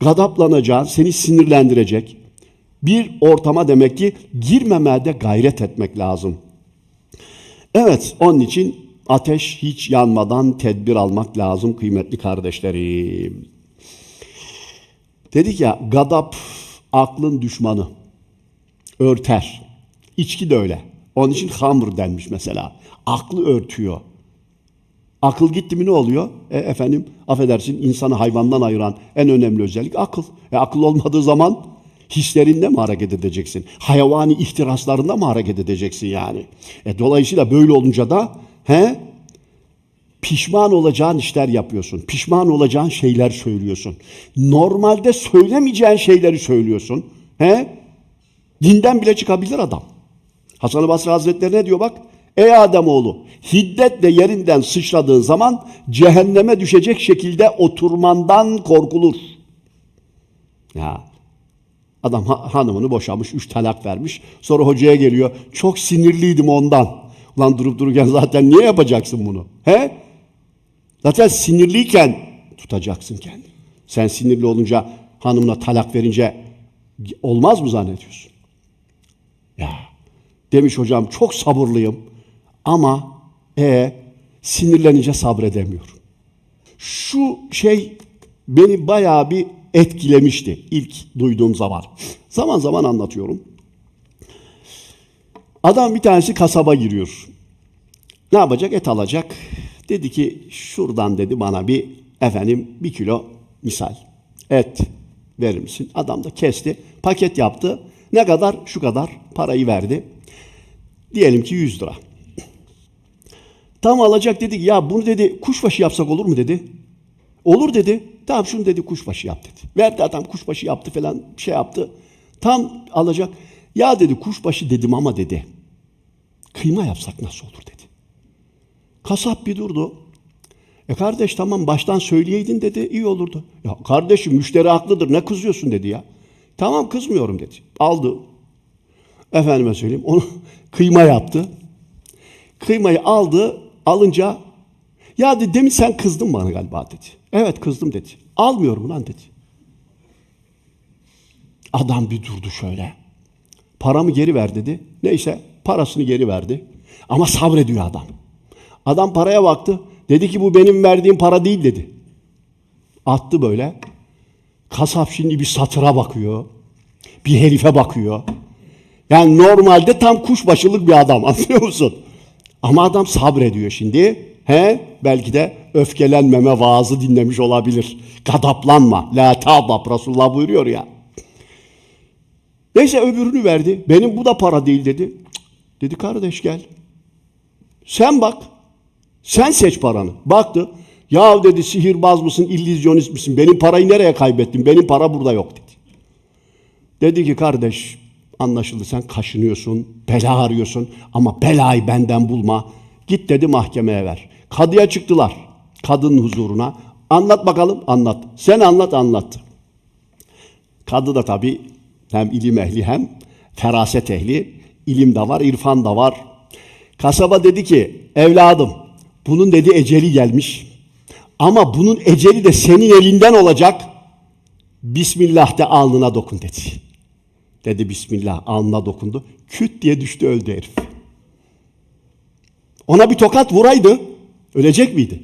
gadaplanacağın, seni sinirlendirecek bir ortama demek ki girmemeye de gayret etmek lazım. Evet, onun için ateş hiç yanmadan tedbir almak lazım kıymetli kardeşlerim. Dedik ya gadap aklın düşmanı. Örter. İçki de öyle. Onun için hamr denmiş mesela. Aklı örtüyor. Akıl gitti mi ne oluyor? E, efendim affedersin insanı hayvandan ayıran en önemli özellik akıl. E, akıl olmadığı zaman hislerinde mi hareket edeceksin? Hayvani ihtiraslarında mı hareket edeceksin yani? E, dolayısıyla böyle olunca da he, pişman olacağın işler yapıyorsun. Pişman olacağın şeyler söylüyorsun. Normalde söylemeyeceğin şeyleri söylüyorsun. He? Dinden bile çıkabilir adam. Hasan-ı Basri Hazretleri ne diyor bak? Ey Ademoğlu, hiddetle yerinden sıçradığın zaman cehenneme düşecek şekilde oturmandan korkulur. Ya adam ha- hanımını boşamış, üç talak vermiş. Sonra hocaya geliyor. Çok sinirliydim ondan. Ulan durup dururken zaten niye yapacaksın bunu? He? Zaten sinirliyken tutacaksın kendini. Sen sinirli olunca hanımına talak verince olmaz mı zannediyorsun? Ya demiş hocam çok sabırlıyım ama e sinirlenince sabredemiyorum. Şu şey beni bayağı bir etkilemişti ilk duyduğum zaman. Zaman zaman anlatıyorum. Adam bir tanesi kasaba giriyor. Ne yapacak? Et alacak. Dedi ki şuradan dedi bana bir efendim bir kilo misal et verir misin? Adam da kesti. Paket yaptı. Ne kadar? Şu kadar parayı verdi. Diyelim ki 100 lira. Tam alacak dedi ki ya bunu dedi kuşbaşı yapsak olur mu dedi. Olur dedi. Tamam şunu dedi kuşbaşı yap dedi. Verdi adam kuşbaşı yaptı falan şey yaptı. Tam alacak. Ya dedi kuşbaşı dedim ama dedi. Kıyma yapsak nasıl olur dedi. Kasap bir durdu. E kardeş tamam baştan söyleyeydin dedi iyi olurdu. Ya kardeşim müşteri haklıdır ne kızıyorsun dedi ya. Tamam kızmıyorum dedi. Aldı. Efendime söyleyeyim onu kıyma yaptı. Kıymayı aldı alınca ya dedi demin sen kızdın bana galiba dedi. Evet kızdım dedi. Almıyorum lan dedi. Adam bir durdu şöyle. Paramı geri ver dedi. Neyse parasını geri verdi. Ama sabrediyor adam. Adam paraya baktı. Dedi ki bu benim verdiğim para değil dedi. Attı böyle. Kasap şimdi bir satıra bakıyor. Bir herife bakıyor. Yani normalde tam kuşbaşılık bir adam anlıyor musun? Ama adam sabrediyor şimdi. He? Belki de öfkelenmeme vaazı dinlemiş olabilir. Gadaplanma. La tadap Resulullah buyuruyor ya. Neyse öbürünü verdi. Benim bu da para değil dedi. Dedi kardeş gel. Sen bak. Sen seç paranı. Baktı. Ya dedi sihirbaz mısın, illüzyonist misin? Benim parayı nereye kaybettin? Benim para burada yok dedi. Dedi ki kardeş anlaşıldı sen kaşınıyorsun, bela arıyorsun ama belayı benden bulma. Git dedi mahkemeye ver. Kadıya çıktılar. Kadının huzuruna. Anlat bakalım anlat. Sen anlat anlattı. Kadı da tabii hem ilim ehli hem feraset ehli. ilim de var, irfan da var. Kasaba dedi ki evladım bunun dedi eceli gelmiş. Ama bunun eceli de senin elinden olacak. Bismillah de alnına dokun dedi. Dedi Bismillah alnına dokundu. Küt diye düştü öldü herif. Ona bir tokat vuraydı ölecek miydi?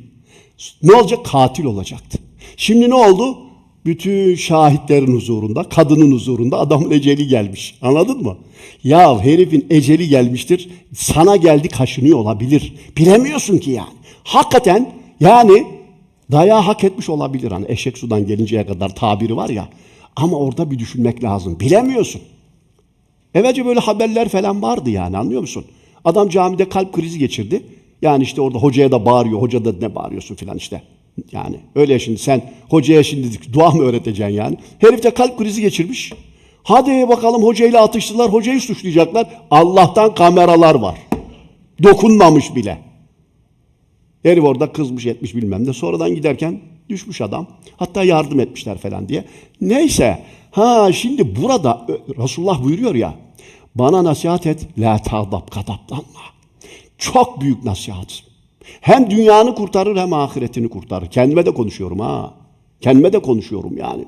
Ne olacak? Katil olacaktı. Şimdi ne oldu? Bütün şahitlerin huzurunda, kadının huzurunda adamın eceli gelmiş. Anladın mı? Ya herifin eceli gelmiştir. Sana geldi kaşınıyor olabilir. Bilemiyorsun ki yani. Hakikaten yani dayağı hak etmiş olabilir. Hani eşek sudan gelinceye kadar tabiri var ya. Ama orada bir düşünmek lazım. Bilemiyorsun. Evvelce böyle haberler falan vardı yani anlıyor musun? Adam camide kalp krizi geçirdi. Yani işte orada hocaya da bağırıyor. Hoca da ne bağırıyorsun filan işte. Yani öyle şimdi sen hocaya şimdi dua mı öğreteceksin yani? Herif de kalp krizi geçirmiş. Hadi bakalım hocayla atıştılar. Hocayı suçlayacaklar. Allah'tan kameralar var. Dokunmamış bile. Herif orada kızmış etmiş bilmem ne. Sonradan giderken düşmüş adam. Hatta yardım etmişler falan diye. Neyse. Ha şimdi burada Resulullah buyuruyor ya. Bana nasihat et. La tağdap kadaplanma. Çok büyük nasihat. Hem dünyanı kurtarır hem ahiretini kurtarır. Kendime de konuşuyorum ha. Kendime de konuşuyorum yani.